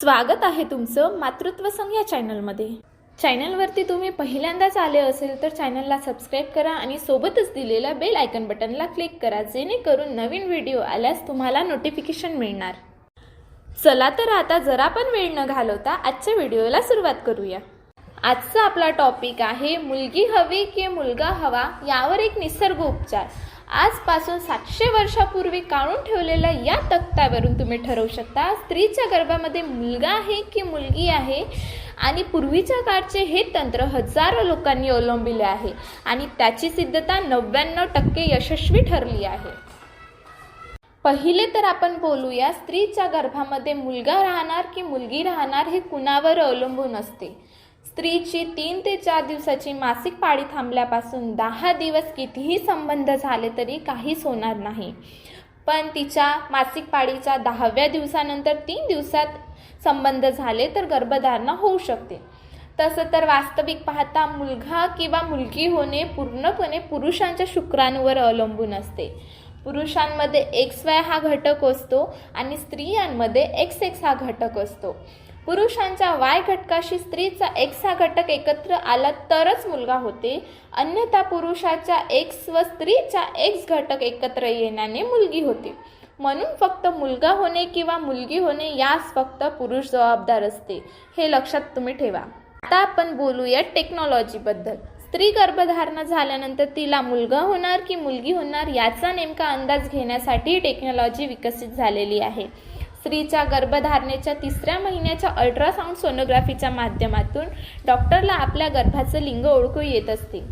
स्वागत आहे तुमचं मातृत्व संघ या चॅनलमध्ये. चॅनलवरती तुम्ही पहिल्यांदाच आले असेल तर चॅनलला सबस्क्राईब करा आणि सोबतच दिलेल्या बेल आयकन बटनला क्लिक करा जेणेकरून नवीन व्हिडिओ आल्यास तुम्हाला नोटिफिकेशन मिळणार. चला तर आता जरा पण वेळ न घालवता आजच्या व्हिडिओला सुरुवात करूया. आजचा आपला टॉपिक आहे मुलगी हवी की मुलगा हवा यावर एक निसर्ग उपचार. आजपासून सातशे वर्षापूर्वी काढून ठेवलेल्या या तक्त्यावरून तुम्ही ठरवू शकता स्त्रीच्या गर्भामध्ये मुलगा आहे की मुलगी आहे? आणि पूर्वीच्या काळचे हे तंत्र हजारो लोकांनी अवलंबिले आहे आणि त्याची सिद्धता नव्याण्णव टक्के यशस्वी ठरली आहे. पहिले तर आपण बोलूया स्त्रीच्या गर्भामध्ये मुलगा राहणार की मुलगी राहणार हे कुणावर अवलंबून असते? स्त्रीची तीन ते चार दिवसाची मासिक पाळी थांबल्यापासून दहा दिवस कितीही संबंध झाले तरी काहीच होणार नाही. पण तिच्या मासिक पाळीच्या दहाव्या दिवसानंतर तीन दिवसात संबंध झाले तर गर्भधारणा होऊ शकते. तसं तर वास्तविक पाहता मुलगा किंवा मुलगी होणे पूर्णपणे पुरुषांच्या शुक्रांवर अवलंबून असते. पुरुषांमध्ये एक्स वाय हा घटक असतो आणि स्त्रियांमध्ये एक्स एक्स हा घटक असतो. पुरुषांच्या वाय घटकाशी स्त्रीचा एक्स हा घटक एकत्र आला तरच मुलगा होते. अन्यथा पुरुषाच्या एक्स व स्त्रीच्या एक्स घटक एकत्र येण्याने मुलगी होते. म्हणून फक्त मुलगा होणे किंवा मुलगी होणे यास फक्त पुरुष जबाबदार असते. हे लक्षात तुम्ही ठेवा. आता आपण बोलूया टेक्नॉलॉजीबद्दल स्त्री गर्भधारणा झाल्यानंतर तिला मुलगा होणार की मुलगी होणार याचा नेमका अंदाज घेण्यासाठी टेक्नॉलॉजी विकसित झालेली आहे. स्त्रीच्या गर्भधारणेच्या तिसऱ्या महिन्याच्या अल्ट्रासाऊंड सोनोग्राफीच्या माध्यमातून डॉक्टरला आपल्या गर्भाचं लिंग ओळखू येत असते.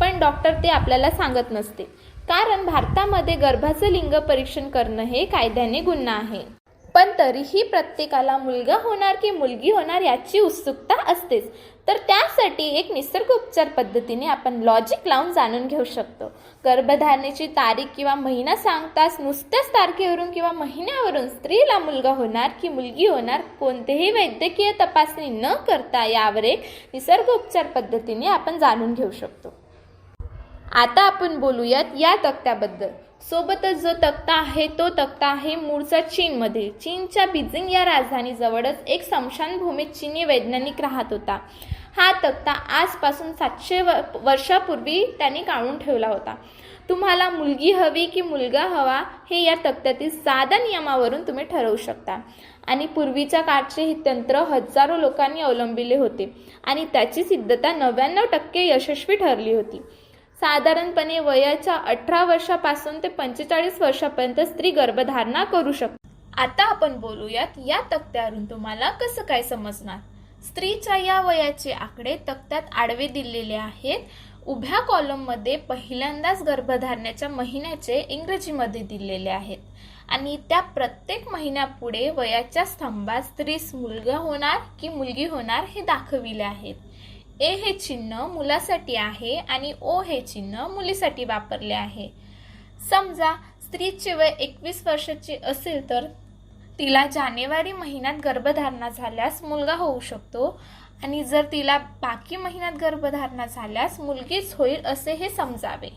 पण डॉक्टर ते आपल्याला सांगत नसते. कारण भारतामध्ये गर्भाचं लिंग परीक्षण करणं हे कायद्याने गुन्हा आहे. पण तरीही प्रत्येकाला मुलगा होणार की मुलगी होणार याची उत्सुकता असतेच. तर त्यासाठी एक निसर्गोपचार पद्धतीने आपण लॉजिक लावून जाणून घेऊ शकतो. गर्भधारणेची तारीख किंवा महिना सांगताच नुसत्याच तारखेवरून किंवा महिन्यावरून स्त्रीला मुलगा होणार की मुलगी होणार कोणतेही वैद्यकीय तपासणी न करता यावर एक निसर्गोपचार पद्धतीने आपण जाणून घेऊ शकतो. आता आपण बोलूयात या तक्त्याबद्दल. सोबतच जो तक्ता आहे तो तक्ता आहे मूळचा चीनमध्ये. चीनच्या बीजिंग या राजधानीजवळच एक स्मशानभूमीत चीनी वैज्ञानिक राहत होता. हा तक्ता आजपासून सातशे व वर्षापूर्वी त्यांनी काढून ठेवला होता. तुम्हाला मुलगी हवी की मुलगा हवा हे या तक्त्यातील साधा नियमावरून तुम्ही ठरवू शकता. आणि पूर्वीच्या काळचे हे तंत्र हजारो लोकांनी अवलंबिले होते. आणि त्याची सिद्धता नव्याण्णव टक्के यशस्वी ठरली होती. साधारणपणे वयाच्या अठरा वर्षापासून ते पंचेचाळीस वर्षापर्यंत स्त्री गर्भधारणा करू शकते. आता आपण बोलूयात या तक्त्यावरून तुम्हाला कसं काय समजणार? स्त्रीच्या या वयाचे आकडे तक्त्यात आडवे दिलेले आहेत. उभ्या कॉलममध्ये पहिल्यांदाच गर्भधारण्याच्या महिन्याचे इंग्रजीमध्ये दिलेले आहेत. आणि त्या प्रत्येक महिन्यापुढे वयाच्या स्तंभात स्त्रीस मुलगा होणार की मुलगी होणार हे दाखविले आहेत. ए हे चिन्ह मुलासाठी आहे आणि ओ हे चिन्ह मुलीसाठी वापरले आहे. समजा स्त्रीचे वय एकवीस वर्षाची असेल तर तिला जानेवारी महिन्यात गर्भधारणा झाल्यास मुलगा होऊ शकतो आणि जर तिला बाकी महिन्यात गर्भधारणा झाल्यास मुलगीच होईल असे हे समजावे.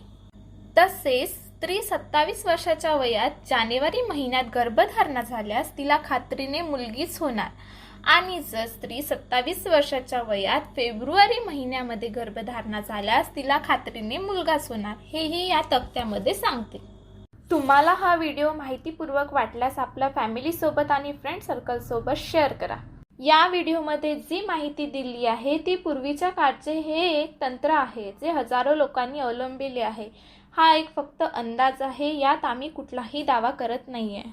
तसेच स्त्री सत्तावीस वर्षाच्या वयात जानेवारी महिन्यात गर्भधारणा झाल्यास तिला खात्रीने मुलगीच होणार. आणि जर स्त्री सत्तावीस वर्षाच्या वयात फेब्रुवारी महिन्यामध्ये गर्भधारणा झाल्यास तिला खात्रीने मुलगाच होणार हेही या तक्त्यामध्ये सांगते. तुम्हाला हा व्हिडिओ माहितीपूर्वक वाटल्यास आपल्या फॅमिलीसोबत आणि फ्रेंड सर्कलसोबत शेअर करा. या व्हिडिओमध्ये जी माहिती दिली आहे ती पूर्वीच्या काळचे हे एक तंत्र आहे जे हजारो लोकांनी अवलंबिले आहे. हा एक फक्त अंदाज आहे यात आम्ही कुठलाही दावा करत नाही आहे